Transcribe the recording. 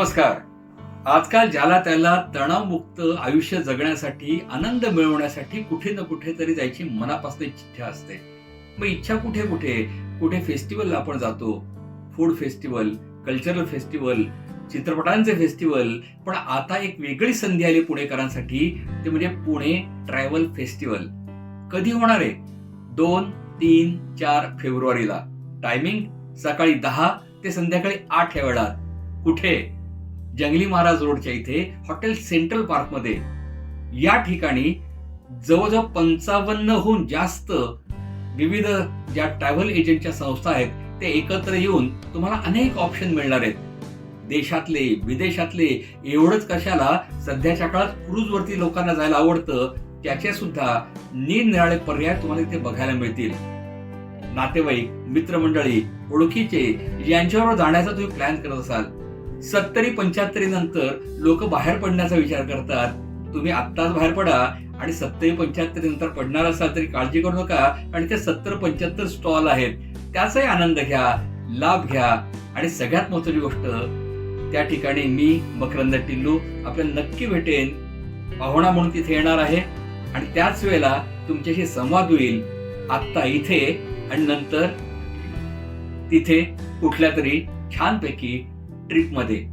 नमस्कार. आजकाल ज्याला त्याला तणावमुक्त आयुष्य जगण्यासाठी आनंद मिळवण्यासाठी कुठे ना कुठेतरी जायची मनापासून इच्छा असते. मग इच्छा कुठे कुठे? कुठे फेस्टिवलला आपण जातो? फूड फेस्टिवल कल्चरल फेस्टिवल चित्रपटांचे फेस्टिवल पण आता एक वेगळी संधी आली पुणेकरांसाठी ते म्हणजे पुणे ट्रॅव्हल फेस्टिवल कधी होणार आहे? दोन तीन चार फेब्रुवारीला. टायमिंग सकाळी दहा ते संध्याकाळी आठ या वेळात. कुठे? जंगली महाराज रोडच्या इथे हॉटेल सेंट्रल पार्कमध्ये या ठिकाणी जवळजवळ पंचावन्नहून जास्त विविध ज्या ट्रॅव्हल एजंटच्या संस्था आहेत ते एकत्र येऊन तुम्हाला अनेक ऑप्शन मिळणार आहेत. देशातले विदेशातले एवढंच कशाला सध्याच्या काळात क्रूजवरती लोकांना जायला आवडतं त्याचे सुद्धा निरनिराळे पर्याय तुम्हाला इथे बघायला मिळतील. नातेवाईक मित्रमंडळी ओळखीचे यांच्यावर जाण्याचा तुम्ही प्लॅन करत असाल. सत्तरी पंच्याहत्तरी नंतर लोक बाहेर पडण्याचा विचार करतात. तुम्ही आत्ताच बाहेर पडा आणि सत्तरी पंच्याहत्तरी नंतर पडणार असाल तरी काळजी करू नका आणि ते सत्तर पंच्याहत्तर स्टॉल आहेत त्याचाही आनंद घ्या लाभ घ्या. आणि सगळ्यात महत्वाची गोष्ट त्या ठिकाणी मी मकरंद टिल्लू आपल्याला नक्की भेटेन. पाहुणा म्हणून तिथे येणार आहे. आणि त्याच वेळेला तुमच्याशी संवाद होईल. आत्ता इथे आणि नंतर तिथे कुठल्या तरी छानपैकी ट्रिपमध्ये